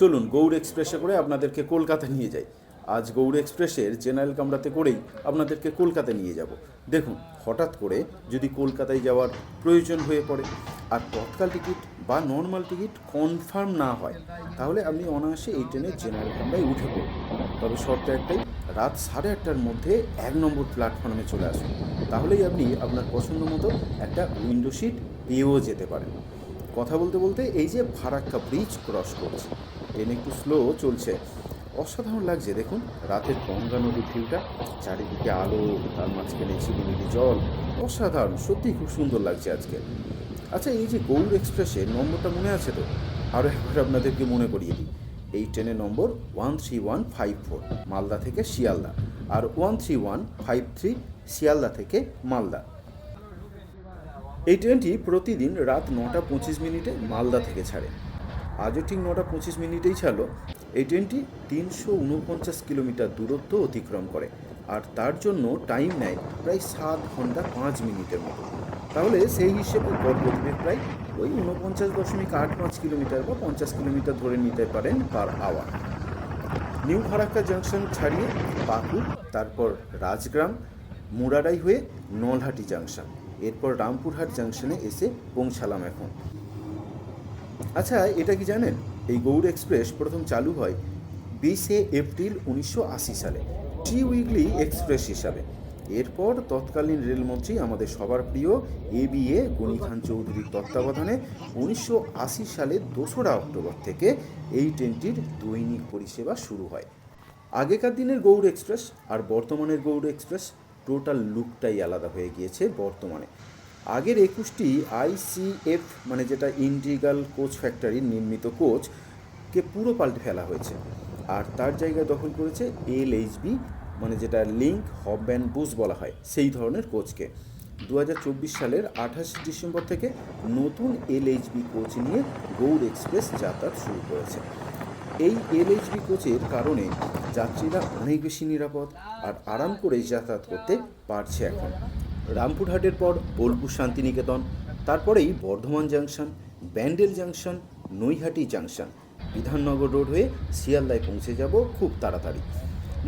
চলুন গৌড় এক্সপ্রেসে করে আপনাদেরকে কলকাতা নিয়ে যাই। আজ গৌড় এক্সপ্রেসের জেনারেল কামরাতে করেই আপনাদেরকে কলকাতা নিয়ে যাব। দেখুন, হঠাৎ করে যদি কলকাতায় যাওয়ার প্রয়োজন হয়ে পড়ে আর তৎকাল টিকিট বা নর্মাল টিকিট কনফার্ম না হয়, তাহলে আপনি অনায়াসে এই ট্রেনের জেনারেল কামরায় উঠে পড়ুন। তবে শর্ত একটাই, রাত সাড়ে আটটার মধ্যে এক নম্বর প্ল্যাটফর্মে চলে আসুন। তাহলেই আপনি আপনার পছন্দ মতো একটা উইন্ডো সিট পেয়েও যেতে পারেন। কথা বলতে বলতে এই যে ফারাক্কা ব্রিজ ক্রস করছে ট্রেন একটু স্লো চলছে। অসাধারণ লাগছে, দেখুন, রাতের গঙ্গা নদীর ভিউটা চারিদিকে আলো, তার মাঝখানে ঝিলিমিলি জল, অসাধারণ, সত্যিই খুব সুন্দর লাগছে আজকে। আচ্ছা এই যে গৌড় এক্সপ্রেসের নম্বরটা মনে আছে তো? আরও একবার আপনাদেরকে মনে করিয়ে দিই। এই ট্রেনের number one three one five four Malda থেকে শিয়ালদা। আর one three one five three Sealdah থেকে মালদা। এই ট্রেনটি প্রতিদিন রাত নটা পঁচিশ মিনিটে মালদা থেকে ছাড়ে। আজও ঠিক নটা পঁচিশ মিনিটেই ছাড়লো। এই ট্রেনটি তিনশো উনপঞ্চাশ কিলোমিটার দূরত্ব অতিক্রম করে। আর তার জন্য টাইম নেয় প্রায় সাত ঘণ্টা পাঁচ মিনিটের মতো। তাহলে সেই হিসেবে গড়গতিবে প্রায় ওই উনপঞ্চাশ দশমিক আট পাঁচ কিলোমিটার বা পঞ্চাশ কিলোমিটার ধরে নিতে পারেন per hour new Farakka junction ছাড়িয়ে পাকুড় তারপর রাজগ্রাম, মুরাডাই হয়ে নলহাটি জাংশন এরপর রামপুরহাট জাংশনে এসে পৌঁছালাম এখন। আচ্ছা এটা কি জানেন? এই গৌড় এক্সপ্রেস প্রথম চালু হয় বিশে এপ্রিল উনিশশো আশি সালে, টি উইকলি এক্সপ্রেস হিসাবে। এরপর তৎকালীন রেলমন্ত্রী আমাদের সবার প্রিয় এ বি এ গনি খান চৌধুরীর তত্ত্বাবধানে উনিশশো আশি সালের দোসরা অক্টোবর থেকে এই ট্রেনটির দৈনিক পরিষেবা শুরু হয়। আগেকার দিনের গৌড় এক্সপ্রেস আর বর্তমানের গৌড় এক্সপ্রেস টোটাল লুকটাই আলাদা হয়ে গিয়েছে বর্তমানে। আগের একুশটি আইসিএফ মানে যেটা ইন্টিগ্রাল কোচ ফ্যাক্টরির নির্মিত কোচকে পুরো পাল্টে ফেলা হয়েছে। আর তার জায়গায় দখল করেছে এল এইচবি মানে যেটা লিঙ্ক, হব অ্যান্ড বুস বলা হয়, সেই ধরনের কোচকে। দু হাজার চব্বিশ সালের আঠাশ ডিসেম্বর থেকে নতুন এল এইচবি কোচ নিয়ে গৌড় এক্সপ্রেস যাতায়াত শুরু করেছে। এই এলএইচবি কোচের কারণে যাত্রীরা অনেক বেশি নিরাপদ আর আরাম করে যাতায়াত করতে পারছে এখন। রামপুরহাটের পর বোলপুর শান্তিনিকেতন, তারপরেই Bardhaman junction, Bandel junction, Naihati junction. Bidhannagar road হয়ে শিয়ালদায় পৌঁছে যাব খুব তাড়াতাড়ি।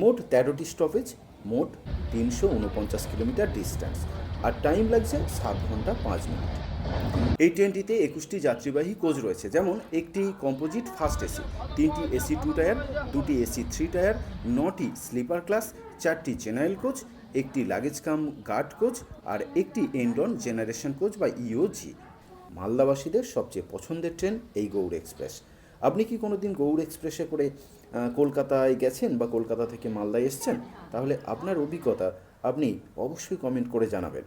মোট তেরোটি স্টপেজ, মোট তিনশো উনপঞ্চাশ কিলোমিটার ডিস্ট্যান্স আর টাইম লাগছে সাত ঘণ্টা পাঁচ মিনিট। এই ট্রেনটিতে একুশটি যাত্রীবাহী কোচ রয়েছে, যেমন একটি কম্পোজিট ফার্স্ট এসি, তিনটি এসি টু টায়ার, দুটি এসি থ্রি টায়ার, নটি স্লিপার ক্লাস, চারটি জেনারেল কোচ, একটি লাগেজ কাম গার্ড কোচ আর একটি এন্ডন জেনারেশন কোচ বা ইওজি মালদাবাসীদের সবচেয়ে পছন্দের ট্রেন এই গৌড় এক্সপ্রেস। আপনি কি কোনো দিন গৌড় এক্সপ্রেসে করে কলকাতায় গেছেন বা কলকাতা থেকে মালদায় এসছেন? তাহলে আপনার অভিজ্ঞতা আপনি অবশ্যই কমেন্ট করে জানাবেন।